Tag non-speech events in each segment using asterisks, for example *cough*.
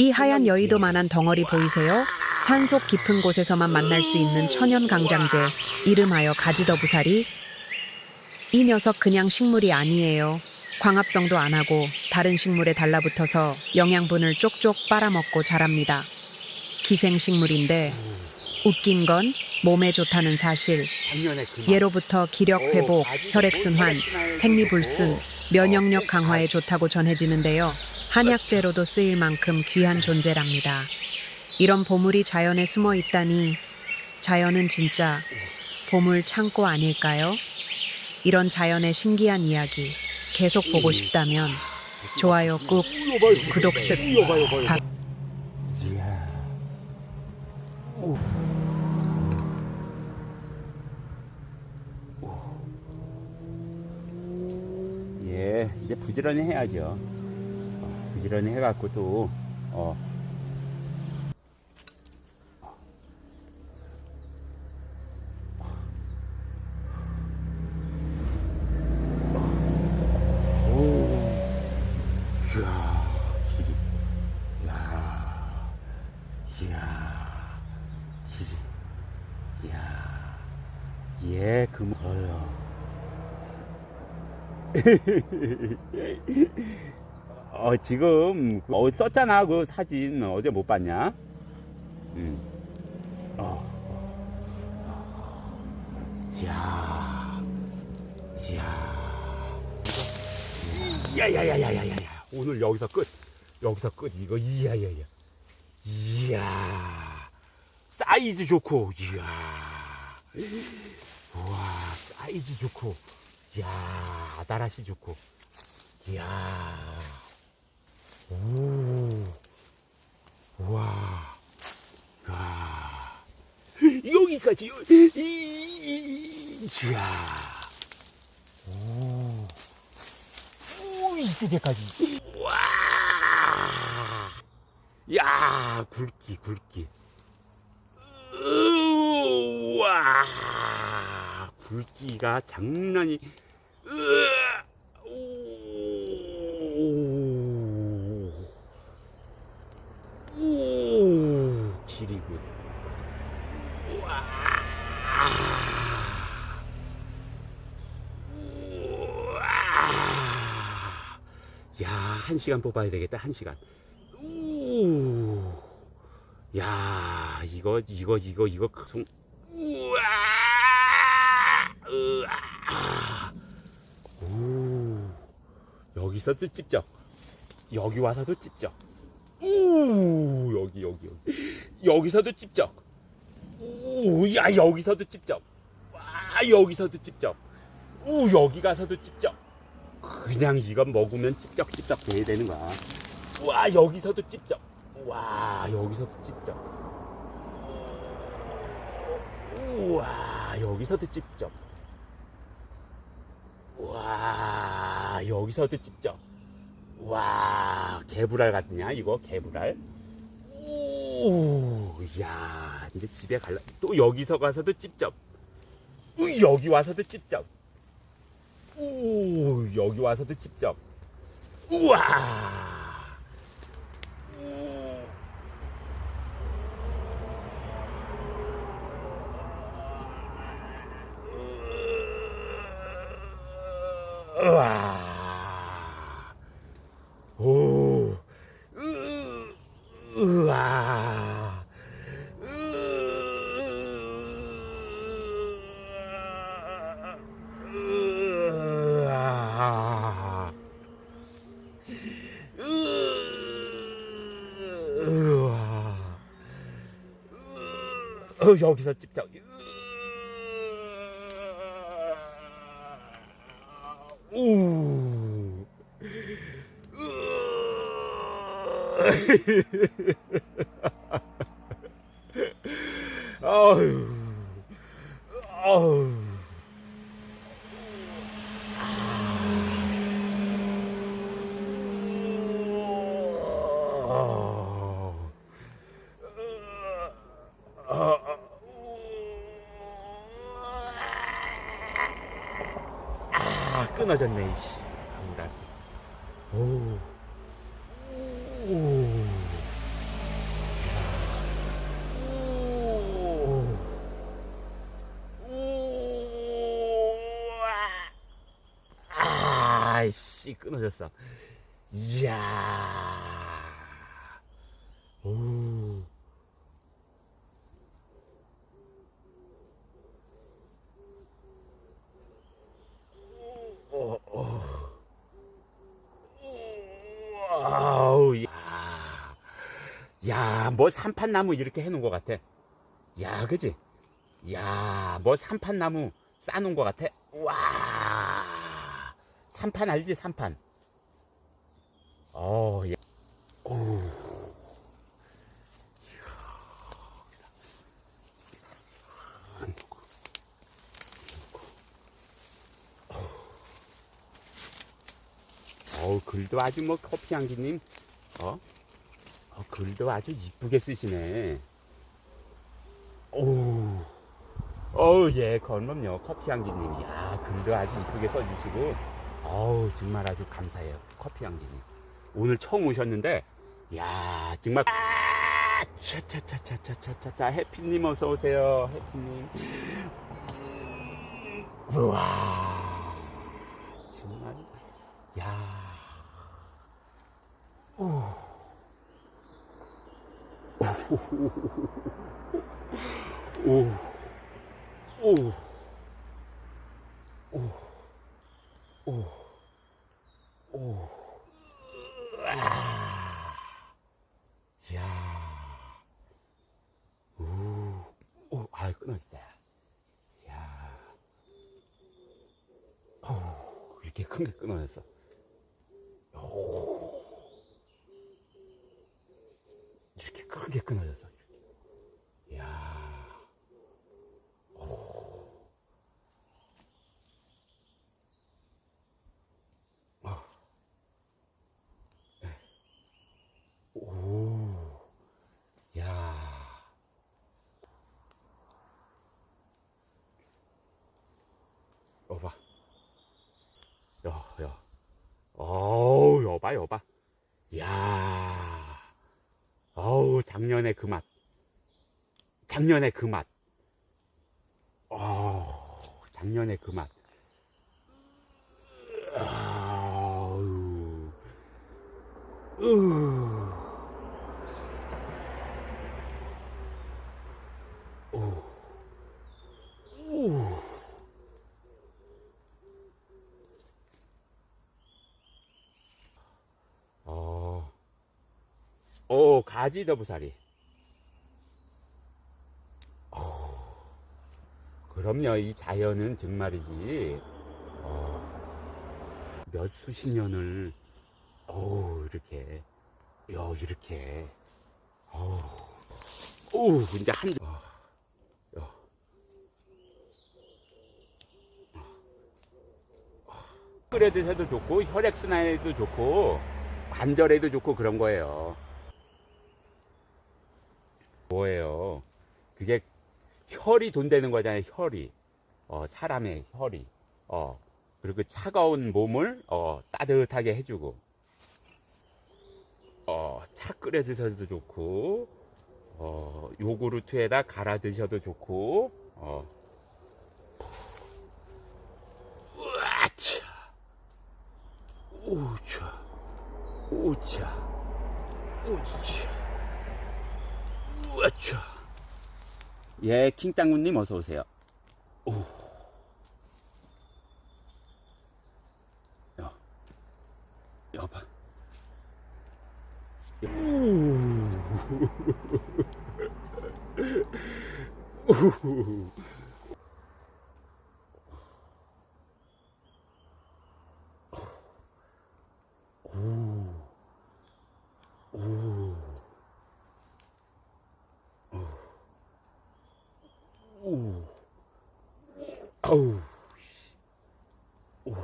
이 하얀 여의도만한 덩어리 보이세요? 산속 깊은 곳에서만 만날 수 있는 천연 강장제, 이름하여 가지더부살이. 이 녀석 그냥 식물이 아니에요. 광합성도 안 하고 다른 식물에 달라붙어서 영양분을 쪽쪽 빨아먹고 자랍니다. 기생식물인데 웃긴 건 몸에 좋다는 사실. 그 예로부터 기력 회복, 혈액 순환, 생리불순, 면역력 강화에 좋다고 전해지는데요. 한약재로도 쓰일 만큼 귀한 존재랍니다. 이런 보물이 자연에 숨어 있다니 자연은 진짜 보물 창고 아닐까요? 이런 자연의 신기한 이야기 계속 보고 싶다면 좋아요 꾹 구독 쓱 밥. 부지런히 해야죠. 어, 부지런히 해갖고 또, 어, 오, 이야, 길이. 야, 이야, 길이. 이야, 예, 금, 어휴. 어, 지금, 어, 썼잖아, 그 사진. 어제 못 봤냐? 응. 어. 이야, 이야. 야야야야야야야 오늘 여기서 끝 여기서 끝 이거 이야야야 이야 사이즈 좋고 이야 우와 사이즈 좋고 이야 아다라시 좋고 이야 오 우와 야 여기까지 요- 이- 이- 이- 이야 오 오, 이쪽에까지. 와! 야, 굵기, 굵기. 우와! 굵기가 장난이. 우와. 야, 한 시간 뽑아야 되겠다, 한 시간. 우. 야, 이거, 이거, 이거, 이거, 송, 우와. 으아. 오. 여기서도 찝적. 여기 와서도 찝적. 우. 여기, 여기, 여기. 여기서도 찝적. 우. 야, 여기서도 찝적. 와, 여기서도 찝적. 우 여기 가서도 찝쩍 그냥 이건 먹으면 찝쩍찝쩍 돼야 되는 거야 와 여기서도 찝쩍 와 여기서도 찝쩍 우와 여기서도 찝쩍 와 여기서도 찝쩍 와 개불알 같냐 이거? 개불알? 오야 이제 집에 갈라 또 여기서 가서도 우, 여기 와서도 찝쩍 오, 여기 와서도 직접. 우와! 우. 우와! 오! 으, 우와! 으아. 으아. 어, 여기서 찝쩍. 우. *laughs* 아유. 아유. 낮았네 이씨. 강다리 오. 오. 아이씨 끊어졌어. 이야. 야, 뭐 산판나무 이렇게 해놓은 것 같아. 야, 그지? 야, 뭐 산판나무 싸놓은 것 같아. 와. 산판 알지? 산판. 어, 야. 오. 어우, 글도 아주 뭐 커피 향기님, 어? 어, 글도 아주 이쁘게 쓰시네. 오, 어우, 예, 그럼요. 커피 향기님. 야, 글도 아주 이쁘게 써주시고, 어우, 정말 아주 감사해요. 커피 향기님. 오늘 처음 오셨는데, 야, 정말. 아, 차차차차차차차 해피님 어서 오세요. 해피님. 우와, 정말. 야. 오. 오. 오. 오. 오. 오. 아. 야. 오. 오. 아, 끊어졌다. 야. 오. 이렇게 큰 게 끊어졌어. 오. 이렇게 크게 끊어졌어. 이렇게. 이야. 오. 아. 네. 오. 야. 여봐. 야, 야. 어우, 여봐, 여봐. 야. 어우, 작년에 그 맛. 작년에 그 맛. 어우, 작년에 그 맛. 아우. 으. 오, 가지 더부살이. 어, 그럼요, 이 자연은 정말이지. 어, 몇 수십 년을, 오, 이렇게, 요, 이렇게, 오, 오, 이제 한, 어, 야. 끓여 드셔도 좋고, 혈액순환에도 좋고, 관절에도 좋고 그런 거예요. 뭐예요? 그게 혈이 돈되는 거잖아요. 혈이 어, 사람의 혈이 어 그리고 차가운 몸을 어, 따뜻하게 해주고 어, 차 끓여 드셔도 좋고 어, 요구르트에다 갈아 드셔도 좋고 어. 우아차 우차 우차 우차 우아차. 예, 킹땅구님 어서 오세요. 오. 야, 여봐. 우. 오. *laughs* 아우. 오.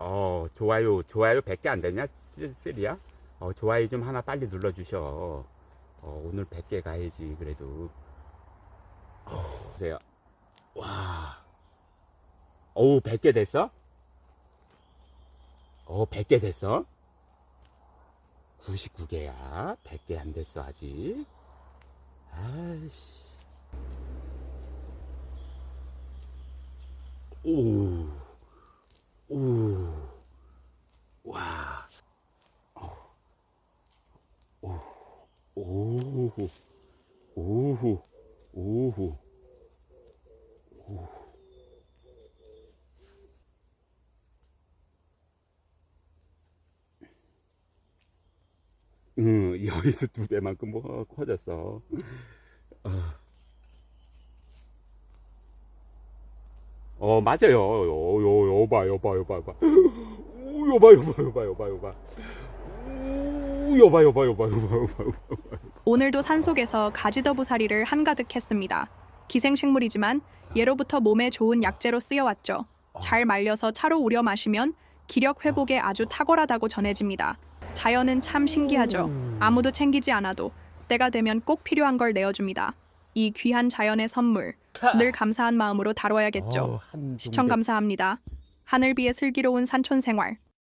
어, 좋아요, 좋아요 100개 안 되냐? 쓰리야? 어, 좋아요 좀 하나 빨리 눌러주셔. 어, 오늘 100개 가야지, 그래도. 어, 보세요. 와. 어우, 100개 됐어? 어, 100개 됐어? 99개야. 100개 안 됐어, 아직. 아이씨. 오. 응, 여기서 두 배만큼 뭐 커졌어. 어 맞아요. 요, 요, 요, 봐, 요, 봐, 요, 봐, 요, 봐. 우, 요, 봐, 요, 봐, 요, 봐, 요, 봐, 요, 봐. 우, 요, 봐, 요, 봐, 요, 봐, 요, 봐, 요, 봐, 요, 봐. 오늘도 산속에서 가지더부사리를 한가득 했습니다. 기생식물이지만 예로부터 몸에 좋은 약재로 쓰여왔죠. 잘 말려서 차로 우려 마시면 기력 회복에 아주 탁월하다고 전해집니다. 자연은 참 신기하죠. 아무도 챙기지 않아도 때가 되면 꼭 필요한 걸 내어줍니다. 이 귀한 자연의 선물 늘 감사한 마음으로 다뤄야겠죠. 어, 한 시청 감사합니다. 하늘비의 슬기로운 산촌 생활